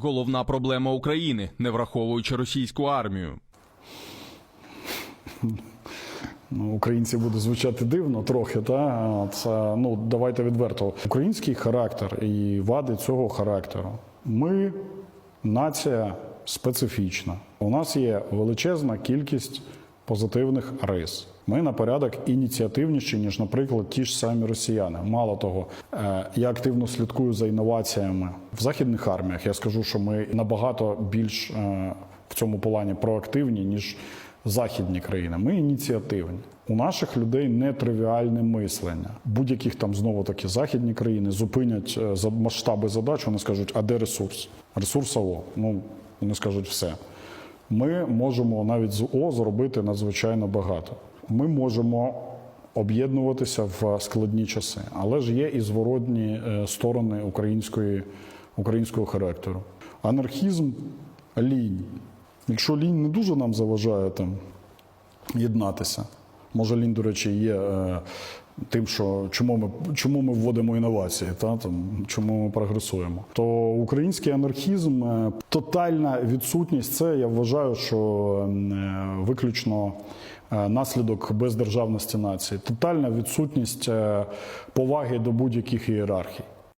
Головна проблема України, не враховуючи російську армію. Ну, українці буде звучати дивно трохи, та це ну давайте відверто. Український характер і вади цього характеру. Ми нація специфічна. У нас є величезна кількість позитивних рис. Ми на порядок ініціативніші, ніж, наприклад, ті ж самі росіяни. Мало того, е, я активно слідкую за інноваціями в західних арміях. Я скажу, що ми набагато більш е, в цьому плані проактивні, ніж західні країни. Ми ініціативні. У наших людей нетривіальне мислення. Будь-яких там знову таки західні країни зупинять е, за масштаби задач. Вони скажуть, а де ресурс? Ресурс АО. Ну вони скажуть все. Ми можемо навіть з О зробити надзвичайно багато. Ми можемо об'єднуватися в складні часи, але ж є і зворотні е, сторони української, українського характеру. Анархізм, лінь. Якщо лінь не дуже нам заважає там єднатися. Може, лінь, до речі, є е, тим, що чому ми, чому ми вводимо інновації, та, там, чому ми прогресуємо. То український анархізм, е, тотальна відсутність, це я вважаю, що е, виключно е, наслідок бездержавності нації, тотальна відсутність поваги до будь-яких ієрархій.